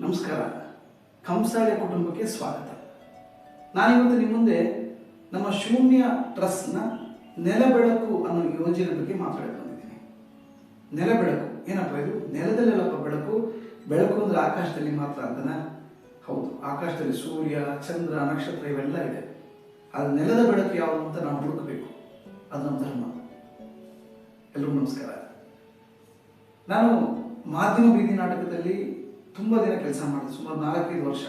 ನಮಸ್ಕಾರ. ಕಂಸಾಳೆ ಕುಟುಂಬಕ್ಕೆ ಸ್ವಾಗತ. ನಾನಿವತ್ತು ನಿಮ್ಮ ಮುಂದೆ ನಮ್ಮ ಶೂನ್ಯ ಟ್ರಸ್ಟ್ನ ನೆಲಬೆಳಕು ಅನ್ನೋ ಯೋಜನೆ ಬಗ್ಗೆ ಮಾತಾಡಕ್ಕೆ ಬಂದಿದ್ದೀನಿ. ನೆಲಬೆಳಕು, ಏನಪ್ಪ ಇದು? ನೆಲದಲ್ಲೆಲ್ಲಪ್ಪ ಬೆಳಕು? ಬೆಳಕು ಅಂದ್ರೆ ಆಕಾಶದಲ್ಲಿ ಮಾತ್ರ ಅಂತನಾ? ಹೌದು, ಆಕಾಶದಲ್ಲಿ ಸೂರ್ಯ, ಚಂದ್ರ, ನಕ್ಷತ್ರ ಇವೆಲ್ಲ ಇದೆ. ಅದು ನೆಲದ ಬೆಳಕು ಯಾವುದು ಅಂತ ನಾವು ಹುಡುಕಬೇಕು. ಅದು ನಮ್ಮ ಧರ್ಮ. ಎಲ್ಲರೂ ನಮಸ್ಕಾರ. ನಾನು ಮಾಧ್ಯಮ ಬೀದಿ ನಾಟಕದಲ್ಲಿ ತುಂಬ ದಿನ ಕೆಲಸ ಮಾಡಿದೆ, ಸುಮಾರು ನಾಲ್ಕೈದು ವರ್ಷ.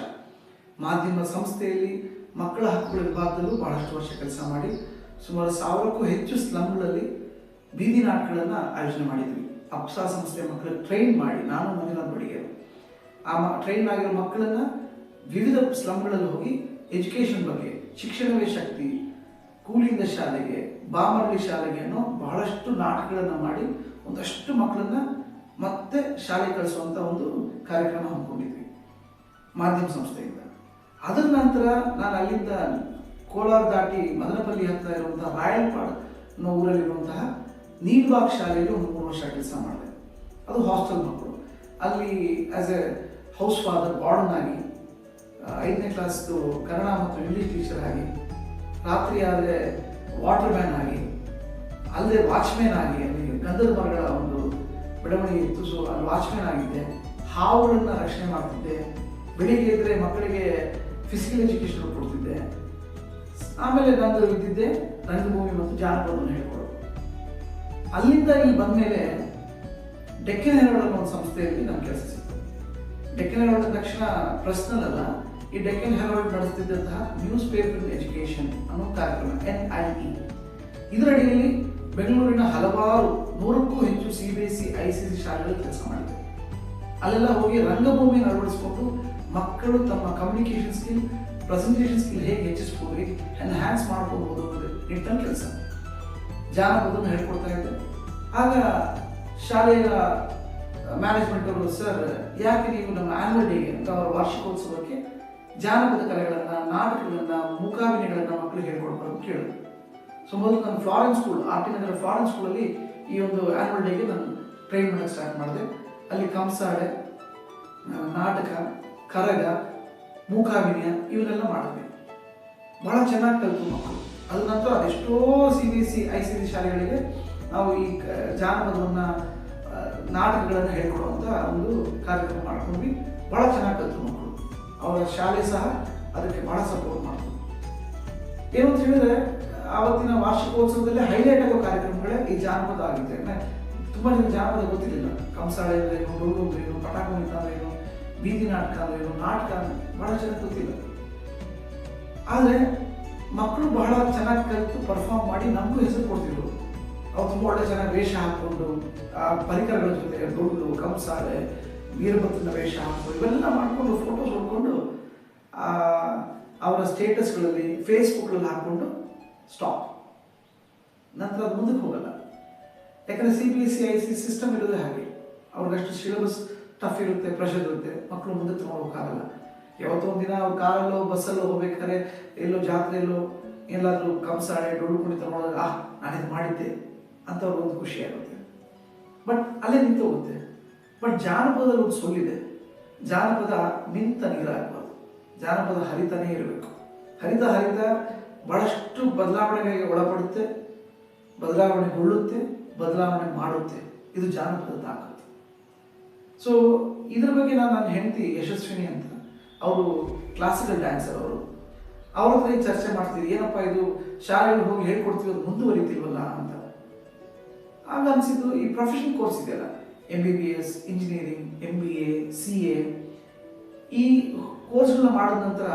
ಮಾಧ್ಯಮ ಸಂಸ್ಥೆಯಲ್ಲಿ ಮಕ್ಕಳ ಹಕ್ಕುಗಳ ವಿಭಾಗದಲ್ಲೂ ಬಹಳಷ್ಟು ವರ್ಷ ಕೆಲಸ ಮಾಡಿ, ಸುಮಾರು ಸಾವಿರಕ್ಕೂ ಹೆಚ್ಚು ಸ್ಲಮ್ಗಳಲ್ಲಿ ಬೀದಿ ನಾಟಕಗಳನ್ನು ಆಯೋಜನೆ ಮಾಡಿದ್ವಿ. ಅಪ್ಸಾ ಸಂಸ್ಥೆಯ ಮಕ್ಕಳಿಗೆ ಟ್ರೈನ್ ಮಾಡಿ, ನಾನು ಮಂಜುನಾಥ್ ಬಡಿಗೆರು. ಆ ಮ ಟ್ರೈನ್ ಆಗಿರೋ ಮಕ್ಕಳನ್ನ ವಿವಿಧ ಸ್ಲಮ್ಗಳಲ್ಲಿ ಹೋಗಿ ಎಜುಕೇಷನ್ ಬಗ್ಗೆ, ಶಿಕ್ಷಣವೇ ಶಕ್ತಿ, ಕೂಲಿಂದ ಶಾಲೆಗೆ ಬಾಮರಳಿ ಶಾಲೆಗೆ ಅನ್ನೋ ಬಹಳಷ್ಟು ನಾಟಕಗಳನ್ನು ಮಾಡಿ ಒಂದಷ್ಟು ಮಕ್ಕಳನ್ನ ಮತ್ತೆ ಶಾಲೆ ಕಳಿಸುವಂತ ಒಂದು ಕಾರ್ಯಕ್ರಮ ಹಮ್ಮಿಕೊಂಡಿದ್ವಿ. ಮಾಧ್ಯಮ ಸಂಸ್ಥೆಯಿಂದ. ಅದರ ನಂತರ ನಾನು ಅಲ್ಲಿಂದ ಕೋಲಾರ ದಾಟಿ ಮದನಪಲ್ಲಿ ಹತ್ತಿರ ಇರುವಂತಹ ರಾಯಲ್ಪಾಡ್ ಅನ್ನೋ ಊರಲ್ಲಿರುವಂತಹ ನೀಲ್ಬಾಗ್ ಶಾಲೆಯಲ್ಲಿ ಒಂದು ಮೂರು ವರ್ಷ ಕೆಲಸ ಮಾಡಿದೆ. ಅದು ಹಾಸ್ಟೆಲ್ ಮಕ್ಕಳು. ಅಲ್ಲಿ as a house father warden ಆಗಿ ಐದನೇ ಕ್ಲಾಸ್ದು ಕನ್ನಡ ಮತ್ತು ಇಂಗ್ಲೀಷ್ ಟೀಚರ್ ಆಗಿ, ರಾತ್ರಿ ಆದರೆ ವಾಟರ್ ಮ್ಯಾನ್ ಆಗಿ, ಅಲ್ಲದೆ ವಾಚ್ಮ್ಯಾನ್ ಆಗಿ, ಅಲ್ಲಿ ಗಂಧದ ಮರಗಳ ಒಂದು ಬೆಳವಣಿಗೆ ಇತ್ತು ಸೊ ಅಲ್ಲಿ ವಾಚ್ಮ್ಯಾನ್ ಆಗಿದ್ದೆ ಹಾವುಗಳನ್ನು ರಕ್ಷಣೆ ಮಾಡ್ತಿದ್ದೆ. ಬೆಳಿಗ್ಗೆ ಇದ್ರೆ ಮಕ್ಕಳಿಗೆ ಫಿಸಿಕಲ್ ಎಜುಕೇಶನ್ ಕೊಡ್ತಿದ್ದೆ. ಆಮೇಲೆ ನಾನು ಇದ್ದಿದ್ದೆ ರಂಗಭೂಮಿ ಮತ್ತು ಜಾನಪದವನ್ನು ಹೇಳ್ಕೊಡೋದು ಅಲ್ಲಿಂದ ಇಲ್ಲಿ ಬಂದಮೇಲೆ ಡೆಕ್ಕನ್ ಹೆರಾಲ್ಡ್ ಒಂದು ಸಂಸ್ಥೆಯಲ್ಲಿ ನಾನು ಕೆಲಸ ಸಿಕ್ತು. ಡೆಕ್ಕನ್ ಹೆರಾಲ್ಡ್ ತಕ್ಷಣ ಪ್ರಶ್ನಲ್ ಅಲ್ಲ, ಈ ಡೆಕ್ಕನ್ ಹೆರಾಲ್ಡ್ ನಡೆಸ್ತಿದ್ದಂತಹ ನ್ಯೂಸ್ ಪೇಪರ್ ಎಜುಕೇಶನ್ ಅನ್ನೋ ಕಾರ್ಯಕ್ರಮ ಎನ್ ಐ ಇ ಇದರಡಿಯಲ್ಲಿ ಬೆಂಗಳೂರಿನ ಹಲವಾರು, ನೂರಕ್ಕೂ ಹೆಚ್ಚು C B S I C C ಶಾಲೆಗಳಲ್ಲಿ ಕೆಲಸ ಮಾಡಿದೆ ಅಲ್ಲೆಲ್ಲ ಹೋಗಿ ರಂಗಭೂಮಿಯನ್ನು ಅಳವಡಿಸಿಕೊಂಡು ಮಕ್ಕಳು ತಮ್ಮ ಕಮ್ಯುನಿಕೇಷನ್ ಸ್ಕಿಲ್ ಪ್ರೆಸೆಂಟೇಷನ್ ಸ್ಕಿಲ್ ಹೇಗೆ ಹೆಚ್ಚಿಸ್ಬೋದು ಎನ್ಹ್ಯಾನ್ಸ್ ಮಾಡ್ಕೋಬಹುದು ಅನ್ನೋದು ನಿಟ್ಟಿನ ಕೆಲಸ. ಜಾನಪದವನ್ನು ಹೇಳ್ಕೊಡ್ತಾ ಇದ್ದೆ. ಆಗ ಶಾಲೆಯ ಮ್ಯಾನೇಜ್ಮೆಂಟ್ ಅವರು, ಸರ್, ಯಾಕೆ ನೀವು ನಮ್ಮ ಆನ್ಯುವಲ್ ಡೇಗೆ ಅಂತ ಅವರ ವಾರ್ಷಿಕೋತ್ಸವಕ್ಕೆ ಜಾನಪದ ಕಲೆಗಳನ್ನು, ನಾಟಕಗಳನ್ನು, ಮೂಕಾಭಿನಯಗಳನ್ನು ಮಕ್ಕಳಿಗೆ ಹೇಳ್ಕೊಡ್ಬಾರ್ದು ಕೇಳಿದ್ರು. ಸೊ ಮೊದಲು ನಾನು Florence school R T Nagar Florence ಸ್ಕೂಲಲ್ಲಿ ಈ ಒಂದು ಆನ್ಯುವಲ್ ಡೇಗೆ ನಾನು ಟ್ರೈನ್ ಮಾಡೋಕ್ಕೆ ಸ್ಟಾರ್ಟ್ ಮಾಡಿದೆ. ಅಲ್ಲಿ ಕಂಸಾಳೆ ನಾಟಕ, ಕರಗ, ಮೂಕಾಭಿನಯ ಇವನ್ನೆಲ್ಲ ಮಾಡಿದ್ವಿ. ಬಹಳ ಚೆನ್ನಾಗಿ ಕಲಿತು ಮಕ್ಕಳು. ಅದ ನಂತರ ಅದೆಷ್ಟೋ C B S C I C C ಶಾಲೆಗಳಿಗೆ ನಾವು ಈ ಜಾನಪದವನ್ನು ನಾಟಕಗಳನ್ನು ಹೇಳ್ಕೊಡುವಂಥ ಒಂದು ಕಾರ್ಯಕ್ರಮ ಮಾಡ್ಕೊಂಡ್ವಿ. ಭಾಳ ಚೆನ್ನಾಗಿ ಕಲಿತು ಮಕ್ಕಳು. ಅವರ ಶಾಲೆ ಸಹ ಅದಕ್ಕೆ ಭಾಳ ಸಪೋರ್ಟ್ ಮಾಡ್ತು. ಏನು ಅಂತ ಹೇಳಿದ್ರೆ ಆವತ್ತಿನ ವಾರ್ಷಿಕೋತ್ಸವದಲ್ಲಿ ಹೈಲೈಟ್ ಆಗೋ ಕಾರ್ಯಕ್ರಮಗಳೇ ಈ ಜಾನಪದ ಆಗಿತ್ತು ಯಾಕಂದ್ರೆ ತುಂಬ ಜನ ಜಾನಪದ ಗೊತ್ತಿರಲಿಲ್ಲ. ಕಂಸಾಳೆ ಅಂದ್ರೇನು ಏನು ಡೊಳ್ಳು ಅಂದ್ರೇನು ಬೀದಿ ನಾಟಕ ಅಂದ್ರೇನು ನಾಟಕ ಅಂದ್ರೆ ಬಹಳ ಜನ ಗೊತ್ತಿಲ್ಲ. ಆದರೆ ಮಕ್ಕಳು ಬಹಳ ಚೆನ್ನಾಗಿ ಕಲಿತು ಪರ್ಫಾರ್ಮ್ ಮಾಡಿ ನಮಗೂ ಹೆಸರು ಕೊಡ್ತಿದ್ರು. ಅವ್ರು ತುಂಬ ಒಳ್ಳೆ ಚೆನ್ನಾಗಿ ವೇಷ ಹಾಕ್ಕೊಂಡು, ಆ ಪರಿಕರಗಳ ಜೊತೆ ಡೊಳ್ಳು, ಕಂಸಾಳೆ, ವೀರಭದ್ರನ ವೇಷ ಹಾಕೊಂಡು ಇವೆಲ್ಲ ಮಾಡಿಕೊಂಡು ಫೋಟೋಸ್ ಹೊಡ್ಕೊಂಡು ಅವರ ಸ್ಟೇಟಸ್ಗಳಲ್ಲಿ ಫೇಸ್ಬುಕ್ಗಳಲ್ಲಿ ಹಾಕ್ಕೊಂಡು ಸ್ಟಾಪ್ ನಂತರ ಅದು ಮುಂದಕ್ಕೆ ಹೋಗಲ್ಲ. ಯಾಕಂದರೆ C B S C I C system ಇರೋದೇ ಹಾಗೆ. ಅವ್ರಿಗಷ್ಟು ಸಿಲೆಬಸ್ ಟಫ್ ಇರುತ್ತೆ ಪ್ರೆಷರ್ ಇರುತ್ತೆ ಮಕ್ಕಳು ಮುಂದೆ ತೊಗೊಳಕ್ಕಾಗಲ್ಲ. ಯಾವತ್ತೊಂದು ದಿನ ಅವ್ರು ಕಾರಲ್ಲೋ, ಬಸ್ಸಲ್ಲೋ ಹೋಗ್ಬೇಕಾದ್ರೆ ಎಲ್ಲೋ ಜಾತ್ರೆಯಲ್ಲೋ ಎಲ್ಲಾದರೂ ಕಂಸಾಳೆ ಡೊಳ್ಳು ಕುಣಿತ ಆಹ್ ಆ ಇದು ಮಾಡಿದ್ದೆ ಅಂತ ಅವ್ರಿಗೊಂದು ಖುಷಿ ಆಗುತ್ತೆ. ಬಟ್ ಅಲ್ಲೇ ನಿಂತು ಹೋಗುತ್ತೆ. ಬಟ್ ಜಾನಪದದಲ್ಲಿ ಒಂದು ಸೊಲ್ಲಿದೆ. ಜಾನಪದ ನಿಂತ ನೀರಾಗಬಾರ್ದು. ಜಾನಪದ ಹರಿತಾನೇ ಇರಬೇಕು. ಹರಿತ ಹರಿತ ಬಹಳಷ್ಟು ಬದಲಾವಣೆಗಳಿಗೆ ಒಳಪಡುತ್ತೆ ಬದಲಾವಣೆಗೊಳ್ಳುತ್ತೆ ಬದಲಾವಣೆ ಮಾಡುತ್ತೆ. ಇದು ಜಾನಪದ ತಾಕತ್ತು ಸೊ ಇದ್ರ ಬಗ್ಗೆ ನಾನು ನನ್ನ ಹೆಂಡತಿ ಯಶಸ್ವಿನಿ ಅಂತ, ಅವರು ಕ್ಲಾಸಿಕಲ್ ಡ್ಯಾನ್ಸರ್ ಅವರು. ಅವ್ರ ಹತ್ರ ಚರ್ಚೆ ಮಾಡ್ತೀವಿ ಏನಪ್ಪ ಇದು? ಶಾಲೆಗೆ ಹೋಗಿ ಹೇಳ್ಕೊಡ್ತೀವಿ ಅದು ಮುಂದುವರಿತಿಲ್ವಲ್ಲ ಅಂತ. ಆಗ ಅನಿಸಿದ್ದು ಈ ಪ್ರೊಫೆಷನ್ ಕೋರ್ಸ್ ಇದೆಯಲ್ಲ M B B S engineering M B A C A ಈ ಕೋರ್ಸ್ಗಳನ್ನ ಮಾಡಿದ ನಂತರ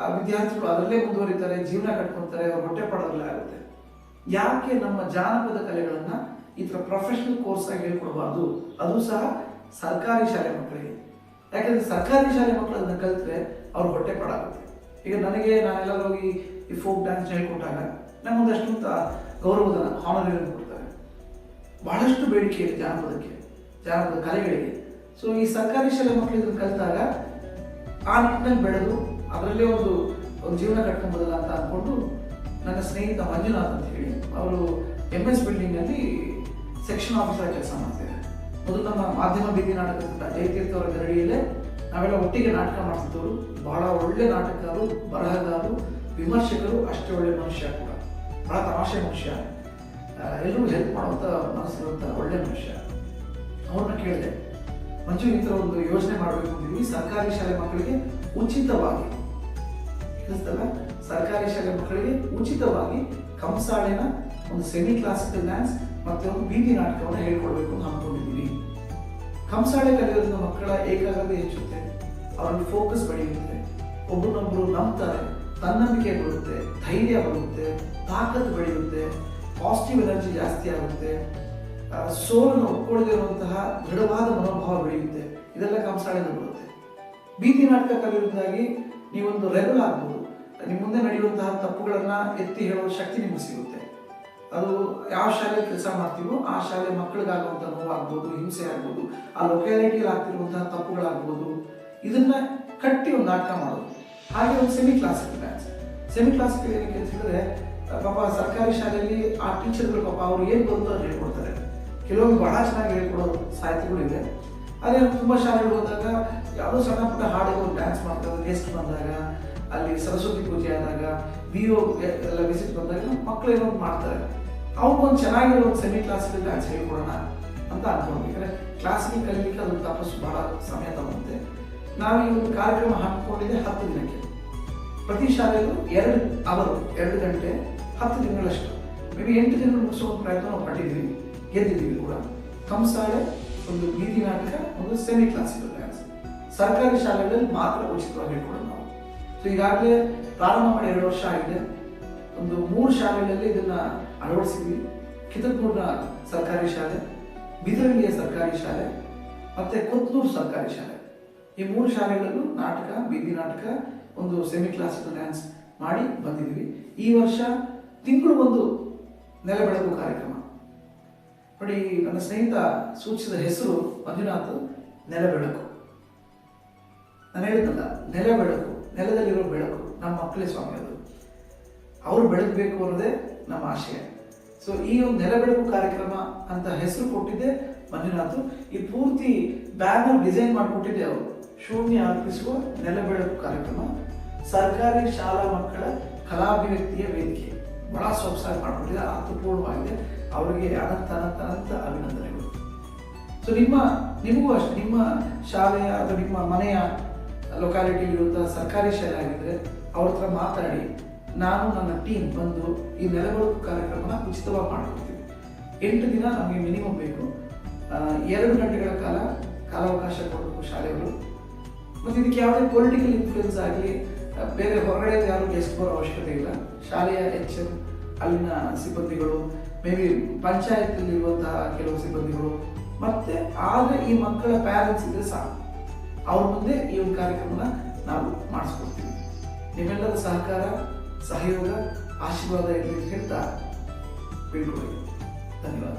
ಆ ವಿದ್ಯಾರ್ಥಿಗಳು ಅದರಲ್ಲೇ ಮುಂದುವರಿತಾರೆ, ಜೀವನ ಕಟ್ಕೊಳ್ತಾರೆ ಅವ್ರ ಹೊಟ್ಟೆ ಪಡೋದ್ರಲ್ಲೇ ಆಗುತ್ತೆ. ಯಾಕೆ ನಮ್ಮ ಜಾನಪದ ಕಲೆಗಳನ್ನು ಈ ಥರ ಪ್ರೊಫೆಷನಲ್ ಕೋರ್ಸ್ ಆಗಿ ಹೇಳ್ಕೊಡ್ಬಾರ್ದು? ಅದು ಸಹ ಸರ್ಕಾರಿ ಶಾಲೆ ಮಕ್ಕಳಿಗೆ. ಯಾಕಂದ್ರೆ ಸರ್ಕಾರಿ ಶಾಲೆ ಮಕ್ಕಳು ಅದನ್ನ ಕಲಿತ್ರೆ ಅವ್ರ ಹೊಟ್ಟೆ ಪಡಾಗುತ್ತೆ. ಈಗ ನನಗೆ ನಾನೆಲ್ಲರೂ ಹೋಗಿ ಈ ಫೋಕ್ ಡ್ಯಾನ್ಸ್ ಹೇಳ್ಕೊಟ್ಟಾಗ ನಮಗೊಂದಷ್ಟು ಗೌರವಧನ ಹಾನರೇರಿಯಂ ಕೊಡ್ತಾರೆ. ಬಹಳಷ್ಟು ಬೇಡಿಕೆ ಇದೆ ಜಾನಪದಕ್ಕೆ, ಜಾನಪದ ಕಲೆಗಳಿಗೆ. ಸೊ ಈ ಸರ್ಕಾರಿ ಶಾಲೆ ಮಕ್ಕಳು ಇದನ್ನು ಕಲಿತಾಗ ಆ ನಿಟ್ಟಿನಲ್ಲಿ ಬೆಳೆದು ಅದರಲ್ಲೇ ಒಂದು ಒಂದು ಜೀವನ ಕಟ್ಕೊಂಬೋದಲ್ಲ ಅಂತ ಅಂದ್ಕೊಂಡು ನನ್ನ ಸ್ನೇಹಿತ ಮಂಜುನಾಥ್ ಅಂತ ಹೇಳಿ ಅವರು ಎಂ ಎಸ್ ಬಿಲ್ಡಿಂಗಲ್ಲಿ ಸೆಕ್ಷನ್ ಆಫೀಸರ್ ಕೆಲಸ ಮಾಡ್ತಿದ್ದಾರೆ. ಮೊದಲು ನಮ್ಮ ಮಾಧ್ಯಮ ಬೀದಿ ನಾಟಕದ ಜಯತೀರ್ಥ ಅವರ ಗರಡಿಯಲ್ಲೇ ನಾವೆಲ್ಲ ಒಟ್ಟಿಗೆ ನಾಟಕ ಮಾಡ್ತಿದ್ದವರು. ಬಹಳ ಒಳ್ಳೆ ನಾಟಕರು ಬರಹಗಾರರು, ವಿಮರ್ಶಕರು, ಅಷ್ಟೇ ಒಳ್ಳೆ ಮನುಷ್ಯ ಕೂಡ. ಬಹಳ ತಮಾಷೆ ಮನುಷ್ಯ. ಎಲ್ಲರೂ ಹೆಲ್ಪ್ ಮಾಡುವಂಥ ಮನಸ್ಸಿರುವಂಥ ಒಳ್ಳೆ ಮನುಷ್ಯ. ಅವ್ರನ್ನ ಕೇಳಿದೆ, ಮಂಜು, ಈ ಒಂದು ಯೋಜನೆ ಮಾಡಬೇಕು ಅಂತೀವಿ ಸರ್ಕಾರಿ ಶಾಲೆ ಮಕ್ಕಳಿಗೆ ಉಚಿತವಾಗಿ ಕೇಳಿಸ್ತಲ್ಲ ಸರ್ಕಾರಿ ಶಾಲೆ ಮಕ್ಕಳಿಗೆ ಉಚಿತವಾಗಿ ಕಂಸಾಳೆನ ಒಂದು ಸೆಮಿ ಕ್ಲಾಸಿಕಲ್ ಡ್ಯಾನ್ಸ್ ಮತ್ತೆ ಒಂದು ಬೀದಿ ನಾಟಕವನ್ನು ಹೇಳ್ಕೊಡ್ಬೇಕು ಅಂತ ಅಂದ್ಕೊಂಡಿದ್ದೀವಿ ಕಂಸಾಳೆ ಕಲಿಯೋದ್ರಿಂದ ಮಕ್ಕಳ ಏಕಾಗ್ರತೆ ಹೆಚ್ಚುತ್ತೆ, ಅವರಲ್ಲಿ ಫೋಕಸ್ ಬೆಳೆಯುತ್ತೆ. ಒಬ್ಬರನ್ನೊಬ್ಬರು ನಂಬ್ತಾರೆ, ತನ್ನಂಬಿಕೆ ಬರುತ್ತೆ, ಧೈರ್ಯ ಬರುತ್ತೆ ತಾಕತ್ತು ಬೆಳೆಯುತ್ತೆ ಪಾಸಿಟಿವ್ ಎನರ್ಜಿ ಜಾಸ್ತಿ ಆಗುತ್ತೆ. ಸೋಲನ್ನು ಒಪ್ಕೊಳ್ಳದಿರುವಂತಹ ದೃಢವಾದ ಮನೋಭಾವ ಬೆಳೆಯುತ್ತೆ. ಇದೆಲ್ಲ ಕಂಸಾಳೆಯಿಂದ ಬರುತ್ತೆ. ಬೀದಿ ನಾಟಕ ಕಲಿಯೋದ್ರಿಂದಾಗಿ ನೀವೊಂದು ರೆಬಲ್ ಆಗ್ಬೋದು. ನಿಮ್ಮ ಮುಂದೆ ನಡೆಯುವಂತಹ ತಪ್ಪುಗಳನ್ನ ಎತ್ತಿ ಹೇಳುವ ಶಕ್ತಿ ನಿಮಗೆ ಸಿಗುತ್ತೆ. ಅದು ಯಾವ ಶಾಲೆ ಕೆಲಸ ಮಾಡ್ತೀವೋ ಆ ಶಾಲೆ ಮಕ್ಕಳಿಗಾಗುವಂಥ ನೋವಾಗ್ಬೋದು, ಹಿಂಸೆ ಆಗ್ಬೋದು, ಆ ಲೊಕ್ಯಾಲಿಟಿಯಲ್ಲಿ ಆಗ್ತಿರುವಂತಹ ತಪ್ಪುಗಳಾಗ್ಬೋದು. ಇದನ್ನ ಕಟ್ಟಿ ಒಂದು ನಾಟಕ ಮಾಡೋದು. ಹಾಗೆ ಒಂದು semi classical dance semi classical ಏನಕ್ಕೆ ಅಂತ ಹೇಳಿದ್ರೆ ಪಾಪ ಸರ್ಕಾರಿ ಶಾಲೆಯಲ್ಲಿ ಆ ಟೀಚರ್ಗಳು ಪಾಪ ಅವ್ರು ಏನು ಬಂತು ಅದು ಹೇಳ್ಕೊಡ್ತಾರೆ. ಕೆಲವೊಂದು ಬಹಳ ಚೆನ್ನಾಗಿ ಹೇಳ್ಕೊಡೋ ಸಾಹಿತ್ಯಗಳಿವೆ ಅದೇ ತುಂಬ ಶಾಲೆಗಳು ಹೋದಾಗ ಯಾವುದೋ ಸಣ್ಣ ಪುಟ್ಟ ಹಾಡಿಗೆ ಡ್ಯಾನ್ಸ್ ಮಾಡ್ತಾರೆ ಗೆಸ್ಟ್ ಬಂದಾಗ, ಅಲ್ಲಿ ಸರಸ್ವತಿ ಪೂಜೆ ಆದಾಗ ಬೀರೋ ಎಲ್ಲ ವಿಸಿಟ್ ಬಂದಾಗ ಮಕ್ಕಳು ಏನೋ ಮಾಡ್ತಾರೆ. ಅವ್ರಿಗೊಂದು ಚೆನ್ನಾಗಿರೋ ಒಂದು ಸೆಮಿ ಕ್ಲಾಸಲ್ಲಿ ಡ್ಯಾನ್ಸ್ ಹೇಳ್ಕೊಡೋಣ ಅಂತ ಅನ್ಕೊಂಡ್ವಿ ಯಾಕಂದ್ರೆ ಕ್ಲಾಸಿಗೆ ಕಲಿಲಿಕ್ಕೆ ಅದು ತಪಸ್ಸು ಭಾಳ ಸಮಯ ತಗೊಂತೆ ನಾವು ಈ ಒಂದು ಕಾರ್ಯಕ್ರಮ ಹಾಕಿಕೊಂಡಿದ್ದೆ ಹತ್ತು ದಿನಕ್ಕೆ. ಪ್ರತಿ ಶಾಲೆಯಲ್ಲೂ ಎರಡು ಅವರು ಎರಡು ಗಂಟೆ, ಹತ್ತು ದಿನಗಳಷ್ಟು. ಮೇಬಿ ಎಂಟು ದಿನ ಮುಗಿಸೋ ಪ್ರಯತ್ನ ನಾವು ಪಟ್ಟಿದ್ದೀವಿ. ಗೆದ್ದಿದ್ದೀವಿ ಕೂಡ. ಕಂಸಾಳೆ ಒಂದು ಬೀದಿ ನಾಟಕ, ಒಂದು ಸೆಮಿ ಕ್ಲಾಸಿಕಲ್ ಡ್ಯಾನ್ಸ್ ಸರ್ಕಾರಿ ಶಾಲೆಗಳಲ್ಲಿ ಮಾತ್ರ ಉಚಿತವಾಗಿ ಹೇಳ್ಕೊಡೋದು ನಾವು. ಸೊ ಈಗಾಗಲೇ ಪ್ರಾರಂಭ ಮಾಡಿ ಎರಡು ವರ್ಷ ಆಗಿದೆ. ಒಂದು ಮೂರು ಶಾಲೆಗಳಲ್ಲಿ ಇದನ್ನ ಅಳವಡಿಸಿದ್ವಿ. ಕಿತ್ತೂರ್ನ ಸರ್ಕಾರಿ ಶಾಲೆ ಬಿದರಳ್ಳಿಯ ಸರ್ಕಾರಿ ಶಾಲೆ, ಮತ್ತೆ ಕೊತ್ತೂರು ಸರ್ಕಾರಿ ಶಾಲೆ. ಈ ಮೂರು ಶಾಲೆಗಳಲ್ಲೂ ನಾಟಕ, ಬೀದಿ ನಾಟಕ, ಒಂದು ಸೆಮಿ ಕ್ಲಾಸಿಕಲ್ ಡ್ಯಾನ್ಸ್ ಮಾಡಿ ಬಂದಿದ್ವಿ ಈ ವರ್ಷ ತಿಂಗಳು ಒಂದು ನೆಲಬೆಳಕು ಕಾರ್ಯಕ್ರಮ. ನೋಡಿ, ನನ್ನ ಸ್ನೇಹಿತ ಸೂಚಿಸಿದ ಹೆಸರು ಮಂಜುನಾಥ್ ನೆಲಬೆಳಕು ನಾನು ಹೇಳಿದ್ನಲ್ಲ, ನೆಲ ಬೆಳಕು ನೆಲದಲ್ಲಿರೋ ಬೆಳಕು ನಮ್ಮ ಮಕ್ಕಳೇ ಸ್ವಾಮಿ ಅದು. ಅವರು ಬೆಳಗಬೇಕು ಅನ್ನೋದೇ ನಮ್ಮ ಆಶಯ. ಸೊ ಈ ಒಂದು ನೆಲ ಬೆಳಕು ಕಾರ್ಯಕ್ರಮ ಅಂತ ಹೆಸರು ಕೊಟ್ಟಿದ್ದೆ ಮಂಜುನಾಥ್. ಈ ಪೂರ್ತಿ ಬ್ಯಾನರ್ ಡಿಸೈನ್ ಮಾಡಿಕೊಟ್ಟಿದ್ದೆ ಅವರು. ಶೂನ್ಯ ಅರ್ಪಿಸುವ ನೆಲ ಬೆಳಕು ಕಾರ್ಯಕ್ರಮ. ಸರ್ಕಾರಿ ಶಾಲಾ ಮಕ್ಕಳ ಕಲಾಭಿವ್ಯಕ್ತಿಯ ವೇದಿಕೆ. ಬಹಳ ಸೊಗಸಾಗಿ ಮಾಡಿಕೊಟ್ಟಿದೆ ಅರ್ಥಪೂರ್ಣವಾಗಿದೆ. ಅವರಿಗೆ ಅನಂತ ಅನಂತ ಅನಂತ ಅಭಿನಂದನೆಗಳು. ಸೊ ನಿಮ್ಮ, ನಿಮಗೂ ಅಷ್ಟೇ. ನಿಮ್ಮ ಶಾಲೆಯ ಅಥವಾ ನಿಮ್ಮ ಮನೆಯ ಲೊಕಾಲಿಟಿ ಇರುವಂತಹ ಸರ್ಕಾರಿ ಶಾಲೆ ಆಗಿದ್ರೆ ಅವ್ರ ಹತ್ರ ಮಾತಾಡಿ, ನಾನು ನನ್ನ ಟೀಮ್ ಬಂದು ಈ ನೆಲಗೊಳಕು ಕಾರ್ಯಕ್ರಮನ ಉಚಿತವಾಗಿ ಮಾಡ್ಕೊಡ್ತೀವಿ. ಎಂಟು ದಿನ ನಮಗೆ ಮಿನಿಮಮ್ ಬೇಕು. ಎರಡು ಗಂಟೆಗಳ ಕಾಲ ಕಾಲಾವಕಾಶ ಕೊಡಬೇಕು ಶಾಲೆಗಳು. ಮತ್ತು ಇದಕ್ಕೆ ಯಾವುದೇ ಪೊಲಿಟಿಕಲ್ ಇನ್ಫ್ಲೂಯೆನ್ಸ್ ಆಗಲಿ ಬೇರೆ ಹೊರಗಡೆ ಯಾರು ಗೆಸ್ಟ್ ಬರೋ ಅವಶ್ಯಕತೆ ಇಲ್ಲ. ಶಾಲೆಯ ಎಚ್ ಎಂ, ಅಲ್ಲಿನ ಸಿಬ್ಬಂದಿಗಳು ಮೇ ಬಿ ಪಂಚಾಯತ್ನಲ್ಲಿರುವಂತಹ ಕೆಲವು ಸಿಬ್ಬಂದಿಗಳು. ಮತ್ತೆ ಆದರೆ ಈ ಮಕ್ಕಳ ಪ್ಯಾರೆಂಟ್ಸ್ ಇದ್ರೆ ಸಾಕು. ಅವ್ರ ಮುಂದೆ ಈ ಒಂದು ಕಾರ್ಯಕ್ರಮನ ನಾವು ಮಾಡಿಸ್ಕೊಡ್ತೀವಿ. ನಿಮ್ಮೆಲ್ಲರ ಸಹಕಾರ, ಸಹಯೋಗ, ಆಶೀರ್ವಾದ ಇರಲಿ ಅಂತ ಹೇಳ್ತಾ ಬೀಳ್ಕೊಳ್ಳಿ ಧನ್ಯವಾದ.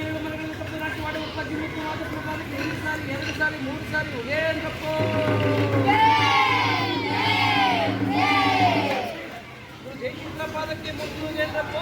ಏಳು ಮನೆಗಳಲ್ಲಿ ಕಪ್ಪು ನಾಟಿ ಮಾಡಿ ಉತ್ಪತ್ತಿ ಮುಖ್ಯವಾದ ಪ್ರಭಾವಕ್ಕೆ ಒಂದು ಸಾರಿ ಎರಡು ಸಾರಿ ಮೂರು ಸಾರಿ ಏನ್ ಕಪ್ಪು ಜೈಕಿಂದ್ರ ಪಾದಕ್ಕೆ ಮುಟ್ಟು ಜೇಂದ್ರಪ್ಪ